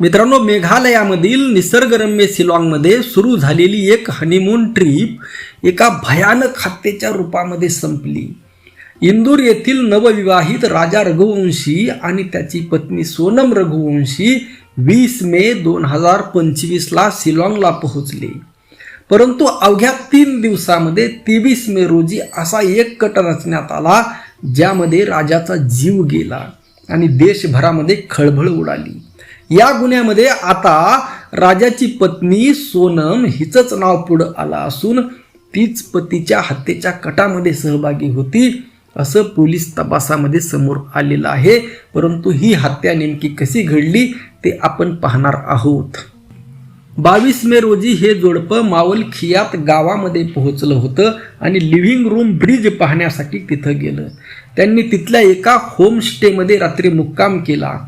मित्रांनो मेघालयामधील निसर्गरम्य सिलॉंगमध्ये सुरू झालेली एक हनीमून ट्रीप एका भयानक हत्येच्या रूपामध्ये संपली. इंदूर येथील नवविवाहित राजा रघुवंशी आणि त्याची पत्नी सोनम रघुवंशी वीस मे दोन हजार पंचवीसला शिलॉंगला पोहोचले. परंतु अवघ्या तीन दिवसामध्ये तेवीस मे रोजी असा एक कट रचण्यात आला ज्यामध्ये राजाचा जीव गेला आणि देशभरामध्ये खळबळ उडाली. या गुन्ह्यामध्ये आता राजाची पत्नी सोनम हिचंच नाव पुढं आलं असून तीच पतीच्या हत्येच्या कटामध्ये सहभागी होती असं पोलीस तपासामध्ये समोर आलेलं आहे. परंतु ही हत्या नेमकी कशी घडली ते आपण पाहणार आहोत. बावीस मे रोजी हे जोडपं मावलखियात गावामध्ये पोहोचलं होतं आणि लिव्हिंग रूम ब्रिज पाहण्यासाठी तिथं गेलं. त्यांनी तिथल्या एका होमस्टेमध्ये रात्री मुक्काम केला.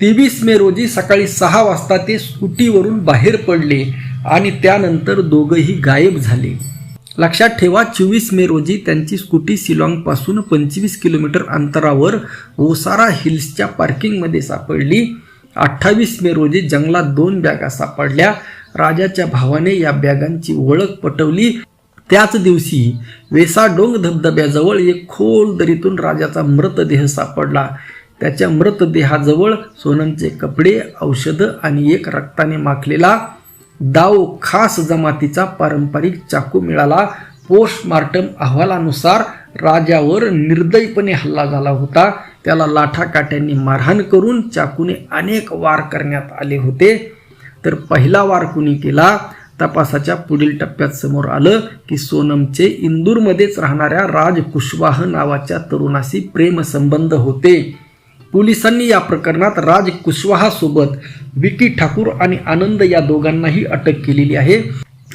तेवीस मे रोजी सकाळी सहा वाजता ते स्कूटीवरून बाहेर पडले आणि त्यानंतर दोघंही गायब झाले. लक्षात ठेवा चोवीस मे रोजी त्यांची स्कूटी शिलाँगपासून पंचवीस किलोमीटर अंतरावर ओसारा हिल्सच्या पार्किंगमध्ये सापडली. अठ्ठावीस मे रोजी जंगलात दोन बॅगा सापडल्या. राजाच्या भावाने या बॅगांची ओळख पटवली. त्याच दिवशी वेसाडोंग धबधब्याजवळ एक खोल दरीतून राजाचा मृतदेह सापडला. त्याच्या मृतदेहाजवळ सोनमचे कपडे औषधं आणि एक रक्ताने माखलेला दाव खास जमातीचा पारंपरिक चाकू मिळाला. पोस्टमार्टम अहवालानुसार राजावर निर्दयीपणे हल्ला झाला होता. त्याला लाठाकाट्यांनी मारहाण करून चाकूने अनेक वार करण्यात आले होते. तर पहिला वार कुणी केला? तपासाच्या पुढील टप्प्यात समोर आलं की सोनमचे इंदूरमध्येच राहणाऱ्या राज कुशवाह नावाच्या तरुणाशी प्रेमसंबंध होते. पोलिसांनी या प्रकरणात राज कुशवाहासोबत विकी ठाकूर आणि आनंद या दोघांनाही अटक केलेली आहे.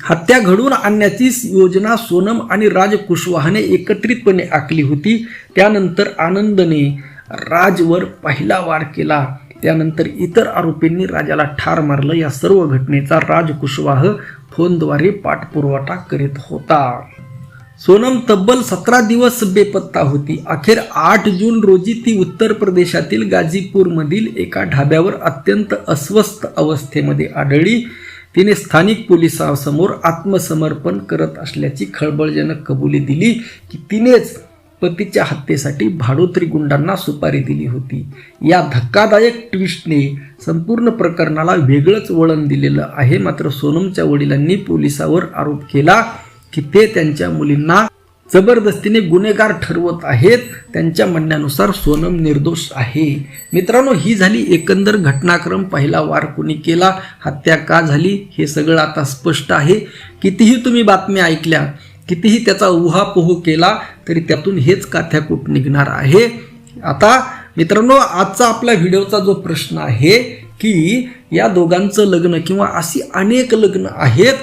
हत्या घडवून आणण्याची योजना सोनम आणि राज कुशवाहाने एकत्रितपणे आखली होती. त्यानंतर आनंदने राजवर पहिला वार केला. त्यानंतर इतर आरोपींनी राजाला ठार मारलं. या सर्व घटनेचा राज कुशवाह फोनद्वारे पाठपुरवठा करीत होता. सोनम तब्बल सतरा दिवस बेपत्ता होती. अखेर आठ जून रोजी ती उत्तर प्रदेशातील गाझीपूरमधील एका ढाब्यावर अत्यंत अस्वस्थ अवस्थेमध्ये आढळली. तिने स्थानिक पोलिसांसमोर आत्मसमर्पण करत असल्याची खळबळजनक कबुली दिली की तिनेच पतीच्या हत्येसाठी भाडोत्री गुंडांना सुपारी दिली होती. या धक्कादायक ट्विस्टने संपूर्ण प्रकरणाला वेगळंच वळण दिलेलं आहे. मात्र सोनमच्या वडिलांनी पोलिसावर आरोप केला की ते त्यांच्या मुलींना जबरदस्तीने गुन्हेगार ठरवत आहेत. त्यांच्या म्हणण्यानुसार सोनम निर्दोष आहे. मित्रांनो ही झाली एकंदर घटनाक्रम. पहिला वार कुणी केला? हत्या का झाली? हे सगळं आता स्पष्ट आहे. कितीही तुम्ही बातम्या ऐकल्या कितीही त्याचा उहापोह केला तरी त्यातून हेच काथ्याकूट निघणार आहे. आता मित्रांनो आजचा आपल्या व्हिडिओचा जो प्रश्न आहे की या दोघांचं लग्न किंवा अशी अनेक लग्न आहेत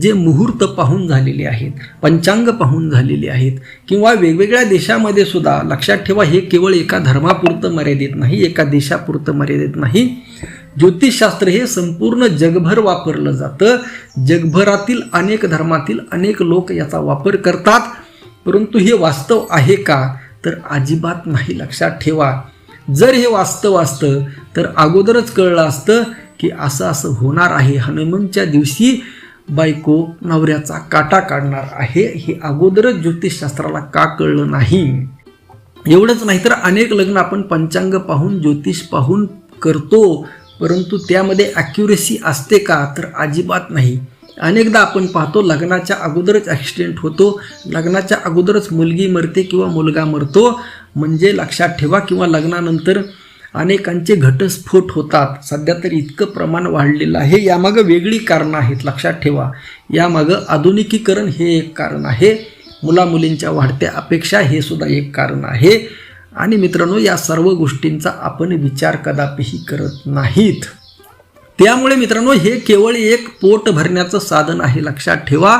जे मुहूर्त पाहून झालेले आहेत पंचांग पाहून झालेले आहेत किंवा वेगवेगळ्या देशामध्ये सुद्धा लक्षात ठेवा हे केवळ एका धर्मापुरतं मर्यादित नाही एका देशापुरतं मर्यादित नाही. ज्योतिषशास्त्र हे संपूर्ण जगभर वापरलं जातं. जगभरातील अनेक धर्मातील अनेक लोक याचा वापर करतात. परंतु हे वास्तव आहे का? तर अजिबात नाही लक्षात ठेवा. जर हे वास्तव असतं तर अगोदरच कळलं असतं की असं असं होणार आहे. हनुमानच्या दिवशी बायको नवऱ्याचा काटा काढणार आहे हे अगोदरच ज्योतिषशास्त्राला का कळलं नाही? एवढंच नाही तर अनेक लग्न आपण पंचांग पाहून ज्योतिष पाहून करतो परंतु त्यामध्ये ॲक्युरेसी असते का? तर अजिबात नाही. अनेकदा आपण पाहतो लग्नाच्या अगोदरच ॲक्सिडेंट होतो. लग्नाच्या अगोदरच मुलगी मरते किंवा मुलगा मरतो. म्हणजे लक्षात ठेवा किंवा लग्नानंतर अनेकांचे घटस्फोट होतात. सध्या तर इतकं प्रमाण वाढलेलं आहे. यामागं वेगळी कारणं आहेत. लक्षात ठेवा. यामागं आधुनिकीकरण हे एक कारण आहे. मुलामुलींच्या वाढत्या अपेक्षा हे सुद्धा एक कारण आहे. आणि मित्रांनो या सर्व गोष्टींचा आपण विचार कदापिही करत नाहीत. त्यामुळे मित्रांनो हे केवळ एक पोट भरण्याचं साधन आहे. लक्षात ठेवा.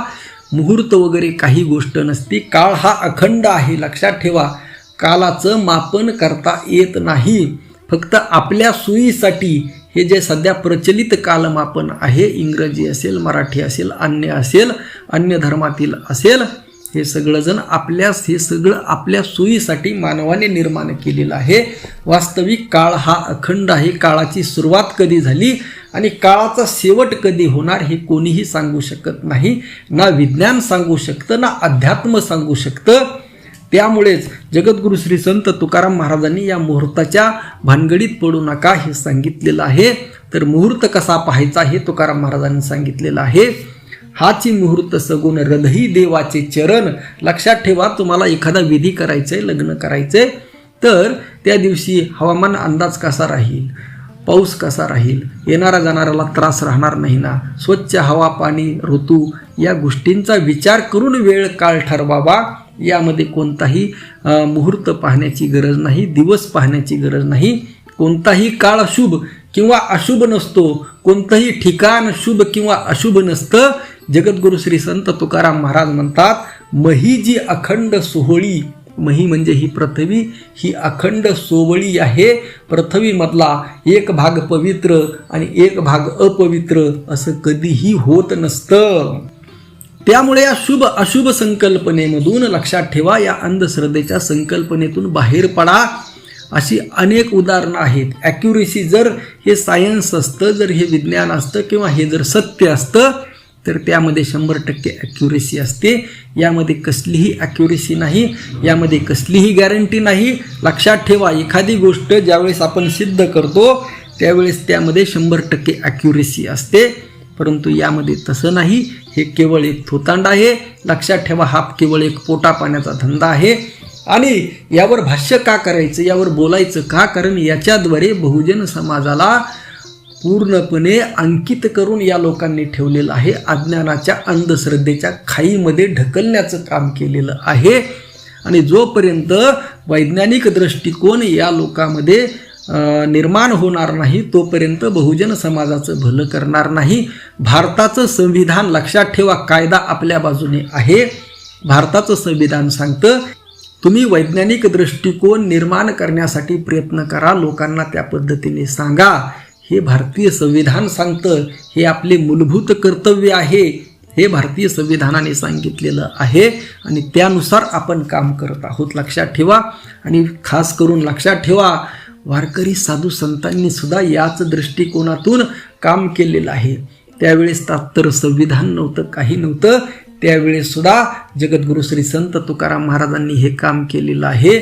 मुहूर्त वगैरे काही गोष्ट नसती. काळ हा अखंड आहे. लक्षात ठेवा. कालाचं मापन करता येत नाही. फक्त आपल्या सोयीसाठी हे जे सध्या प्रचलित कालमापन आहे इंग्रजी असेल मराठी असेल अन्य असेल अन्य धर्मातील असेल हे सगळंजण आपल्यास हे सगळं आपल्या सोयीसाठी मानवाने निर्माण केलेलं आहे. वास्तविक काळ हा अखंड आहे. काळाची सुरुवात कधी झाली आणि काळाचा शेवट कधी होणार हे कोणीही सांगू शकत नाही. ना विज्ञान सांगू शकतं ना अध्यात्म सांगू शकतं. त्यामुळेच जगद्गुरु श्री संत तुकाराम महाराजांनी या मुहूर्ताच्या भानगडीत पडू नका हे सांगितलेलं आहे. तर मुहूर्त कसा पाहायचा हे तुकाराम महाराजांनी सांगितलेलं आहे. हाची मुहूर्त सगुण हृदयी देवाचे चरण. लक्षात ठेवा तुम्हाला एखादा विधी करायचंय लग्न करायचंय तर त्या दिवशी हवामान अंदाज कसा राहील? पाऊस कसा राहील? येणारा जाणाऱ्याला त्रास राहणार नाही ना? स्वच्छ हवा पाणी ऋतू या गोष्टींचा विचार करून वेळ काळ ठरवावा. यामध्ये कोणताही मुहूर्त पाहण्याची गरज नाही दिवस पाहण्याची गरज नाही. कोणताही काळ शुभ किंवा अशुभ नसतो. कोणतंही ठिकाण शुभ किंवा अशुभ नसतं. जगद्गुरु श्री संत तुकाराम महाराज म्हणतात मही जी अखंड सोहळी मही म्हणजे ही पृथ्वी ही अखंड सोवळी आहे. पृथ्वीमधला एक भाग पवित्र आणि एक भाग अपवित्र असं कधीही होत नसतं. त्यामुळे या शुभ अशुभ संकल्पनेमधून लक्षात ठेवा या अंधश्रद्धेच्या संकल्पनेतून बाहेर पडा. अशी अनेक उदाहरणं आहेत. ॲक्युरेसी जर हे सायन्स असतं जर हे विज्ञान असतं किंवा हे जर सत्य असतं तर त्यामध्ये शंभर टक्के ॲक्युरेसी असते. यामध्ये कसलीही ॲक्युरेसी नाही यामध्ये कसलीही गॅरंटी नाही. लक्षात ठेवा एखादी गोष्ट ज्यावेळेस आपण सिद्ध करतो त्यावेळेस त्यामध्ये शंभर टक्के ॲक्युरेसी असते. परंतु यामध्ये तसं नाही. हे केवळ एक थोतांड आहे. लक्षात ठेवा हा केवळ एक पोटा पाण्याचा धंदा आहे. आणि यावर भाष्य का करायचं यावर बोलायचं का? कारण याच्याद्वारे बहुजन समाजाला पूर्णपणे अंकित करून या लोकांनी ठेवलेलं आहे. अज्ञानाच्या अंधश्रद्धेच्या खाईमध्ये ढकलण्याचं काम केलेलं आहे. आणि जोपर्यंत वैज्ञानिक दृष्टिकोन या लोकांमध्ये निर्माण होणार नाही तोपर्यंत बहुजन समाजाचं भलं करणार नाही. भारताचं संविधान लक्षात ठेवा कायदा आपल्या बाजूने आहे. भारताचं संविधान सांगतं तुम्ही वैज्ञानिक दृष्टिकोन निर्माण करण्यासाठी प्रयत्न करा लोकांना त्या पद्धतीने सांगा. हे भारतीय संविधान सांगतं हे आपले मूलभूत कर्तव्य आहे. हे भारतीय संविधानाने सांगितलेलं आहे आणि त्यानुसार आपण काम करत आहोत लक्षात ठेवा. आणि खास करून लक्षात ठेवा वारकरी साधू संतांनी सुद्धा याच दृष्टिकोनातून काम केलेलं आहे. त्यावेळेस तात्तर संविधान नव्हतं काही नव्हतं. त्यावेळेस सुद्धा जगद्गुरु श्री संत तुकाराम महाराजांनी हे काम केलेलं आहे.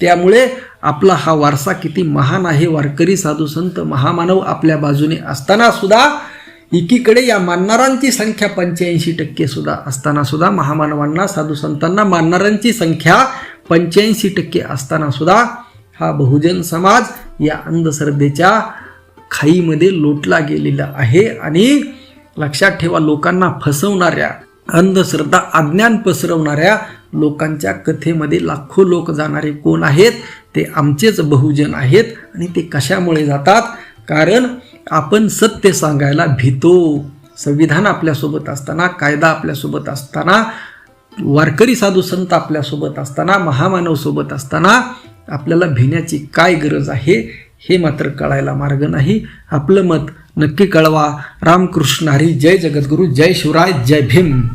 त्यामुळे आपला हा वारसा किती महान आहे. वारकरी साधू संत महामानव आपल्या बाजूने असताना सुद्धा एकीकडे या मानणाऱ्यांची संख्या पंच्याऐंशी टक्के सुद्धा असताना सुद्धा महामानवांना साधू संतांना मानणाऱ्यांची संख्या पंच्याऐंशी टक्के असताना सुद्धा हा बहुजन समाज या अंधश्रद्धेच्या खाईमध्ये लोटला गेलेला आहे आणि लक्षात ठेवा लोकांना फसवणाऱ्या अंधश्रद्धा अज्ञान पसरवणाऱ्या लोकांच्या कथेमध्ये लाखो लोक जाणारे कोण आहेत? ते आमचेच बहुजन आहेत आणि ते कशामुळे जातात? कारण आपण सत्य सांगायला भीतो. संविधान आपल्यासोबत असताना कायदा आपल्यासोबत असताना वारकरी साधू संत आपल्यासोबत असताना महामानव सोबत असताना आपल्याला भिण्याची काय गरज आहे हे मात्र कळायला मार्ग नाही. आपलं मत नक्की कळवा. रामकृष्ण हरी जय जगद्गुरू जय शिवराय जय भीम.